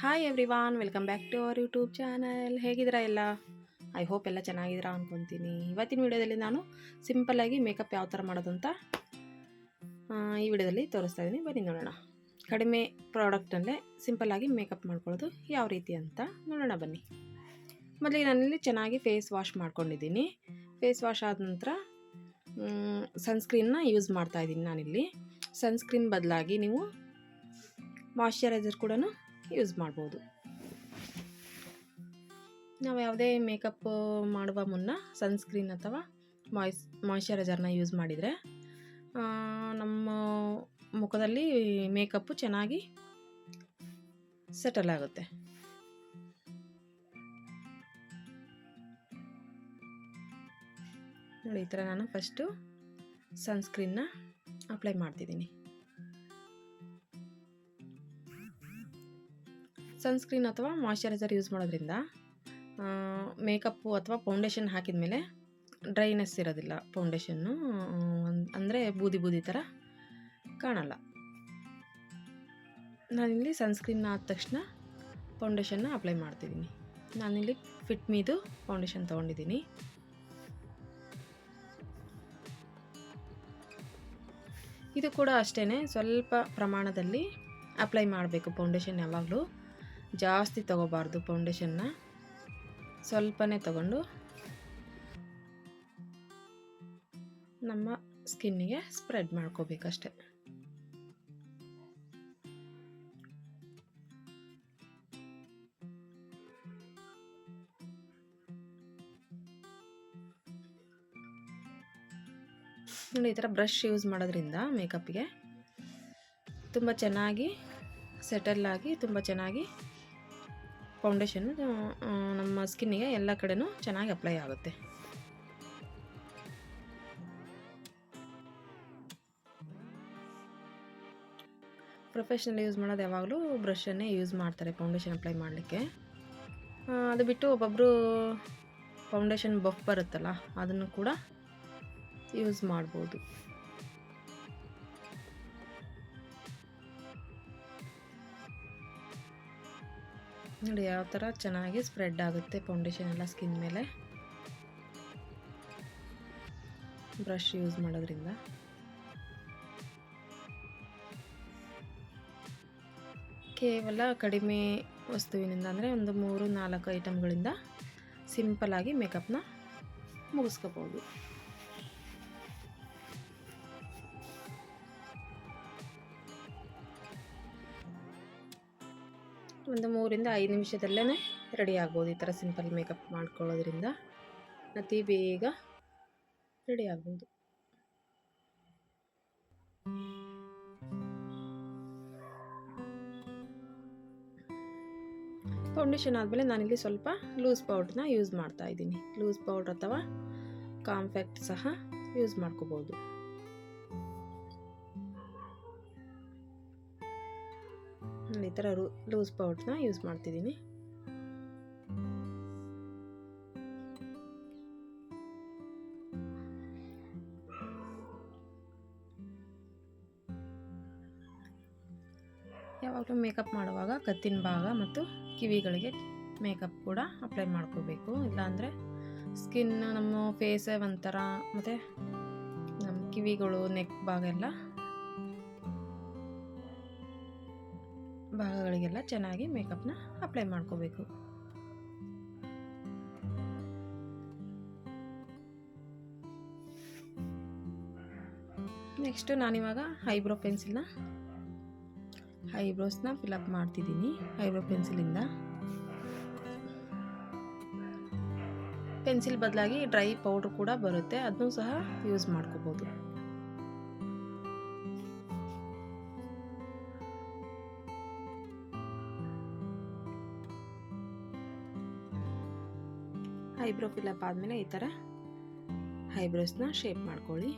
Hi everyone welcome back to our YouTube channel ಹೇಗಿದ್ದೀರಾ ಎಲ್ಲ? I hope ಎಲ್ಲ ಚೆನ್ನಾಗಿದ್ದೀರಾ ಅಂದ್ಕೊತೀನಿ ಇವತ್ತಿನ ವಿಡಿಯೋದಲ್ಲಿ ನಾನು ಸಿಂಪಲ್ಲಾಗಿ ಮೇಕಪ್ ಯಾವ ಥರ ಮಾಡೋದು ಅಂತ ಈ ವಿಡಿಯೋದಲ್ಲಿ ತೋರಿಸ್ತಾ ಇದ್ದೀನಿ. ಬನ್ನಿ ನೋಡೋಣ. ಕಡಿಮೆ ಪ್ರಾಡಕ್ಟಲ್ಲೇ ಸಿಂಪಲ್ಲಾಗಿ ಮೇಕಪ್ ಮಾಡ್ಕೊಳ್ಳೋದು ಯಾವ ರೀತಿ ಅಂತ ನೋಡೋಣ ಬನ್ನಿ. ಮೊದಲಿಗೆ ನಾನಿಲ್ಲಿ ಚೆನ್ನಾಗಿ ಫೇಸ್ ವಾಶ್ ಮಾಡ್ಕೊಂಡಿದ್ದೀನಿ. ಫೇಸ್ ವಾಶ್ ಆದ ನಂತರ ಸನ್ಸ್ಕ್ರೀನ್ನ ಯೂಸ್ ಮಾಡ್ತಾ ಇದ್ದೀನಿ ನಾನಿಲ್ಲಿ. ಸನ್ಸ್ಕ್ರೀನ್ ಬದಲಾಗಿ ನೀವು ಮಾಯಶ್ಚರೈಸರ್ ಕೂಡ ಯೂಸ್ ಮಾಡ್ಬೋದು. ನಾವು ಯಾವುದೇ ಮೇಕಪ್ ಮಾಡುವ ಮುನ್ನ ಸನ್ಸ್ಕ್ರೀನ್ ಅಥವಾ ಮಾಯ್ಸ್ ಮಾಯ್ಶ್ಚರೈಸರ್ನ ಯೂಸ್ ಮಾಡಿದರೆ ನಮ್ಮ ಮುಖದಲ್ಲಿ ಮೇಕಪ್ಪು ಚೆನ್ನಾಗಿ ಸೆಟಲ್ ಆಗುತ್ತೆ. ನೋಡಿ ಈ ಥರ ನಾನು ಫಸ್ಟು ಸನ್ಸ್ಕ್ರೀನ್ನ ಅಪ್ಲೈ ಮಾಡ್ತಿದ್ದೀನಿ. ಸನ್ಸ್ಕ್ರೀನ್ ಅಥವಾ ಮಾಯಿಶ್ಚರೈಸರ್ ಯೂಸ್ ಮಾಡೋದ್ರಿಂದ ಮೇಕಪ್ಪು ಅಥವಾ ಫೌಂಡೇಶನ್ ಹಾಕಿದ ಮೇಲೆ ಡ್ರೈನೆಸ್ ಇರೋದಿಲ್ಲ ಫೌಂಡೇಶನ್ನು. ಅಂದರೆ ಬೂದಿ ಬೂದಿ ಥರ ಕಾಣಲ್ಲ. ನಾನಿಲ್ಲಿ ಸನ್ಸ್ಕ್ರೀನ್ ಆದ ತಕ್ಷಣ ಫೌಂಡೇಶನ್ನ ಅಪ್ಲೈ ಮಾಡ್ತಿದ್ದೀನಿ. ನಾನಿಲ್ಲಿ ಫಿಟ್ ಮೀದು ಫೌಂಡೇಶನ್ ತೊಗೊಂಡಿದ್ದೀನಿ. ಇದು ಕೂಡ ಅಷ್ಟೇ ಸ್ವಲ್ಪ ಪ್ರಮಾಣದಲ್ಲಿ ಅಪ್ಲೈ ಮಾಡಬೇಕು ಫೌಂಡೇಶನ್ ಯಾವಾಗಲೂ. ಜಾಸ್ತಿ ತಗೋಬಾರ್ದು ಫೌಂಡೇಶನ್ನ. ಸ್ವಲ್ಪನೇ ತಗೊಂಡು ನಮ್ಮ ಸ್ಕಿನ್ನಿಗೆ ಸ್ಪ್ರೆಡ್ ಮಾಡ್ಕೋಬೇಕಷ್ಟೆ. ನೋಡಿ, ಈ ಥರ ಬ್ರಷ್ ಯೂಸ್ ಮಾಡೋದ್ರಿಂದ ಮೇಕಪ್ಗೆ ತುಂಬ ಚೆನ್ನಾಗಿ ಸೆಟಲ್ ಆಗಿ ತುಂಬ ಚೆನ್ನಾಗಿ ಫೌಂಡೇಶನ್ ನಮ್ಮ ಸ್ಕಿನ್ನಿಗೆ ಎಲ್ಲ ಕಡೆನೂ ಚೆನ್ನಾಗಿ ಅಪ್ಲೈ ಆಗುತ್ತೆ. ಪ್ರೊಫೆಷ್ನಲ್ ಯೂಸ್ ಮಾಡೋದು ಯಾವಾಗಲೂ ಬ್ರಷನ್ನೇ ಯೂಸ್ ಮಾಡ್ತಾರೆ ಫೌಂಡೇಶನ್ ಅಪ್ಲೈ ಮಾಡಲಿಕ್ಕೆ. ಅದು ಬಿಟ್ಟು ಒಬ್ಬೊಬ್ಬರು ಫೌಂಡೇಶನ್ ಬಫ್ ಬರುತ್ತಲ್ಲ, ಅದನ್ನು ಕೂಡ ಯೂಸ್ ಮಾಡ್ಬೋದು. ನೋಡಿ ಯಾವ ಥರ ಚೆನ್ನಾಗಿ ಸ್ಪ್ರೆಡ್ ಆಗುತ್ತೆ ಫೌಂಡೇಶನ್ ಎಲ್ಲ ಸ್ಕಿನ್ ಮೇಲೆ. ಬ್ರಷ್ ಯೂಸ್ ಮಾಡೋದ್ರಿಂದ. ಕೇವಲ ಕಡಿಮೆ ವಸ್ತುವಿನಿಂದ ಅಂದರೆ ಒಂದು ಮೂರು ನಾಲ್ಕು ಐಟಮ್ಗಳಿಂದ ಸಿಂಪಲಾಗಿ ಮೇಕಪ್ನ ಮುಗಿಸ್ಕೋಬೋದು ಒಂದು ಮೂರಿಂದ ಐದು ನಿಮಿಷದಲ್ಲೇ ರೆಡಿ ಆಗ್ಬೋದು ಈ ಥರ ಸಿಂಪಲ್ ಮೇಕಪ್ ಮಾಡ್ಕೊಳ್ಳೋದ್ರಿಂದ. ಅತಿ ಬೇಗ ರೆಡಿ ಆಗ್ಬೋದು. ಫೌಂಡೇಶನ್ ಆದಮೇಲೆ ನಾನಿಲ್ಲಿ ಸ್ವಲ್ಪ ಲೂಸ್ ಪೌಡ್ರನ್ನ ಯೂಸ್ ಮಾಡ್ತಾ ಇದ್ದೀನಿ. ಲೂಸ್ ಪೌಡ್ರ್ ಅಥವಾ ಕಾಂಪ್ಯಾಕ್ಟ್ ಸಹ ಯೂಸ್ ಮಾಡ್ಕೋಬೋದು. ಈ ಥರ ರೂ, ಲೂಸ್ ಪೌಡ್ರನ್ನ ಯೂಸ್ ಮಾಡ್ತಿದ್ದೀನಿ. ಯಾವಾಗಲೂ ಮೇಕಪ್ ಮಾಡುವಾಗ ಕತ್ತಿನ ಭಾಗ ಮತ್ತು ಕಿವಿಗಳಿಗೆ ಮೇಕಪ್ ಕೂಡ ಅಪ್ಲೈ ಮಾಡ್ಕೋಬೇಕು. ಇಲ್ಲಾಂದರೆ ಸ್ಕಿನ್ ನಮ್ಮ ಫೇಸೇ ಒಂಥರ, ಮತ್ತು ನಮ್ಮ ಕಿವಿಗಳು ನೆಕ್ ಭಾಗ ಎಲ್ಲ ಭಾಗಗಳಿಗೆಲ್ಲ ಚೆನ್ನಾಗಿ ಮೇಕಪ್ನ ಅಪ್ಲೈ ಮಾಡ್ಕೋಬೇಕು. ನೆಕ್ಸ್ಟು ನಾನಿವಾಗ ಐಬ್ರೋ ಪೆನ್ಸಿಲ್ನ, ಐಬ್ರೋಸ್ನ ಫಿಲಪ್ ಮಾಡ್ತಿದ್ದೀನಿ, ಐಬ್ರೋ ಪೆನ್ಸಿಲಿಂದ. ಪೆನ್ಸಿಲ್ ಬದಲಾಗಿ ಡ್ರೈ ಪೌಡ್ರ್ ಕೂಡ ಬರುತ್ತೆ, ಅದನ್ನೂ ಸಹ ಯೂಸ್ ಮಾಡ್ಕೋಬೋದು. ಐಬ್ರೋ ಫಿಲಪ್ ಆದಮೇಲೆ ಈ ಥರ ಐಬ್ರೋಸ್ನ ಶೇಪ್ ಮಾಡ್ಕೊಳ್ಳಿ.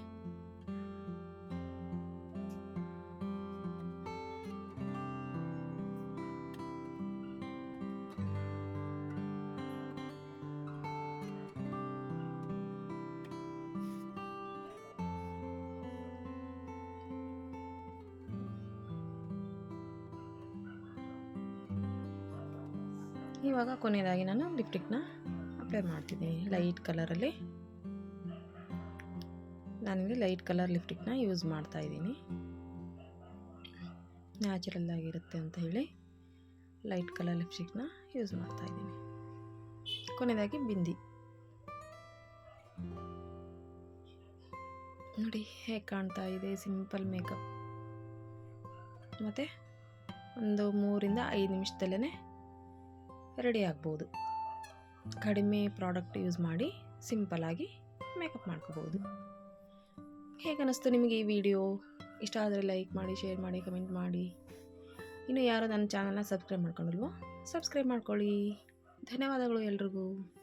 ಇವಾಗ ಕೊನೆಯದಾಗಿ ನಾನು ಲಿಪ್ಟಿಕ್ನ ಅಪ್ಲೈ ಮಾಡ್ತಿದ್ದೀನಿ ಲೈಟ್ ಕಲರಲ್ಲಿ. ನಾನಿಲ್ಲಿ ಲೈಟ್ ಕಲರ್ ಲಿಪ್ಟಿಕ್ನ ಯೂಸ್ ಮಾಡ್ತಾ ಇದ್ದೀನಿ. ನ್ಯಾಚುರಲ್ ಆಗಿರುತ್ತೆ ಅಂತ ಹೇಳಿ ಲೈಟ್ ಕಲರ್ ಲಿಪ್ಸ್ಟಿಕ್ನ ಯೂಸ್ ಮಾಡ್ತಾ ಇದ್ದೀನಿ. ಕೊನೆಯದಾಗಿ ಬಿಂದಿ. ನೋಡಿ, ಹೇಗೆ ಕಾಣ್ತಾ ಇದೆ ಸಿಂಪಲ್ ಮೇಕಪ್. ಮತ್ತು ಒಂದು ಮೂರಿಂದ ಐದು ನಿಮಿಷದಲ್ಲೇ ರೆಡಿ ಆಗ್ಬೋದು. ಕಡಿಮೆ ಪ್ರಾಡಕ್ಟ್ ಯೂಸ್ ಮಾಡಿ ಸಿಂಪಲಾಗಿ ಮೇಕಪ್ ಮಾಡ್ಕೋಬೋದು. ಹೇಗೆ ಅನ್ನಿಸ್ತು ನಿಮಗೆ ಈ ವಿಡಿಯೋ? ಇಷ್ಟ ಆದರೆ ಲೈಕ್ ಮಾಡಿ, ಶೇರ್ ಮಾಡಿ, ಕಮೆಂಟ್ ಮಾಡಿ. ಇನ್ನು ಯಾರು ನನ್ನ ಚಾನಲ್ನ ಸಬ್ಸ್ಕ್ರೈಬ್ ಮಾಡ್ಕೊಂಡಿಲ್ವೋ, ಸಬ್ಸ್ಕ್ರೈಬ್ ಮಾಡ್ಕೊಳ್ಳಿ. ಧನ್ಯವಾದಗಳು ಎಲ್ರಿಗೂ.